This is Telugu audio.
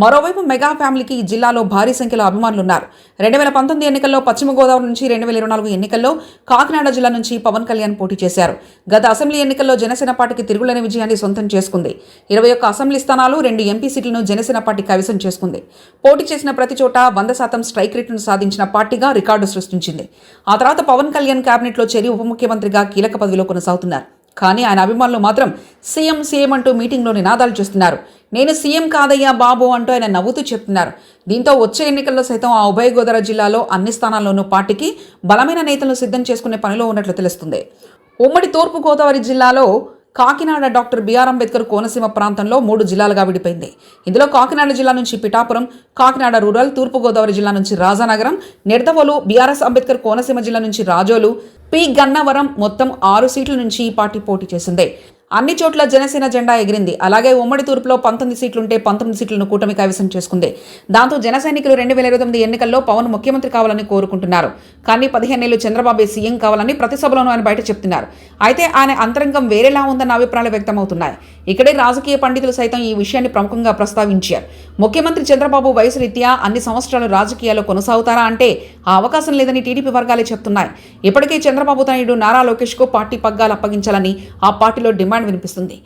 మరోవైపు మెగా ఫ్యామిలీకి ఈ జిల్లాలో భారీ సంఖ్యలో అభిమానులున్నారు. రెండు వేల పంతొమ్మిది ఎన్నికల్లో పశ్చిమ గోదావరి నుంచి రెండు వేల ఇరవై నాలుగు ఎన్నికల్లో కాకినాడ జిల్లా నుంచి పవన్ కళ్యాణ్ పోటీ చేశారు. గత అసెంబ్లీ ఎన్నికల్లో జనసేన పార్టీకి తిరుగులేని విజయాన్ని సొంతం చేసుకుంది. ఇరవై ఒక్క అసెంబ్లీ స్థానాలు రెండు ఎంపీ సీట్లను జనసేన పార్టీ కైవసం చేసుకుంది. పోటీ చేసిన ప్రతి చోట వంద శాతం స్ట్రైక్ రేట్ను సాధించిన పార్టీగా రికార్డు సృష్టించింది. ఆ తర్వాత పవన్ కళ్యాణ్ కేబినెట్లో చేరి ఉప ముఖ్యమంత్రిగా కీలక పదవిలో కొనసాగుతున్నారు. కానీ ఆయన అభిమానులు మాత్రం సీఎం సీఎం అంటూ మీటింగ్లో నినాదాలు చేస్తున్నారు. నేను సీఎం కాదయ్యా బాబు అంటూ ఆయన నవ్వుతూ చెప్తున్నారు. దీంతో వచ్చే ఎన్నికల్లో సైతం ఆ ఉభయ గోదావరి జిల్లాలో అన్ని స్థానాల్లోనూ పార్టీకి బలమైన నేతలను సిద్ధం చేసుకునే పనిలో ఉన్నట్లు తెలుస్తుంది. ఉమ్మడి తూర్పు గోదావరి జిల్లాలో Kakinada doctor B R Ambedkar Konaseema ప్రాంతంలో మూడు జిల్లాలుగా విడిపోయింది. ఇందులో కాకినాడ జిల్లా నుంచి పిఠాపురం కాకినాడ రూరల్ తూర్పుగోదావరి జిల్లా నుంచి రాజానగరం నిర్దవలు బీఆర్ఎస్ అంబేద్కర్ కోనసీమ జిల్లా నుంచి రాజోలు పి గన్నవరం మొత్తం ఆరు సీట్ల నుంచి ఈ పార్టీ పోటీ చేసింది. అన్ని చోట్ల జనసేన జెండా ఎగిరింది. అలాగే ఉమ్మడి తూర్పులో పంతొమ్మిది సీట్లుంటే పంతొమ్మిది సీట్లను కూటమి కైవసం చేసుకుంది. దాంతో జనసైనికులు రెండు వేల ఇరవై తొమ్మిది ఎన్నికల్లో పవన్ ముఖ్యమంత్రి కావాలని కోరుకుంటున్నారు. కానీ పదిహేనేళ్ళు చంద్రబాబే సీఎం కావాలని ప్రతి సభలోనూ ఆయన బయట చెప్తున్నారు. అయితే ఆయన అంతరంగం వేరేలా ఉందన్న అభిప్రాయాలు వ్యక్తమవుతున్నాయి. ఇక్కడే రాజకీయ పండితులు సైతం ఈ విషయాన్ని ప్రముఖంగా ప్రస్తావించారు. ముఖ్యమంత్రి చంద్రబాబు వయసు రీత్యా అన్ని సంవత్సరాలు రాజకీయాల్లో కొనసాగుతారా అంటే ఆ అవకాశం లేదని టీడీపీ వర్గాలే చెప్తున్నాయి. ఇప్పటికే చంద్రబాబు తనయుడు నారా లోకేష్కు పార్టీ పగ్గాలు అప్పగించాలని ఆ పార్టీలో డిమాండ్ వినిపిస్తుంది.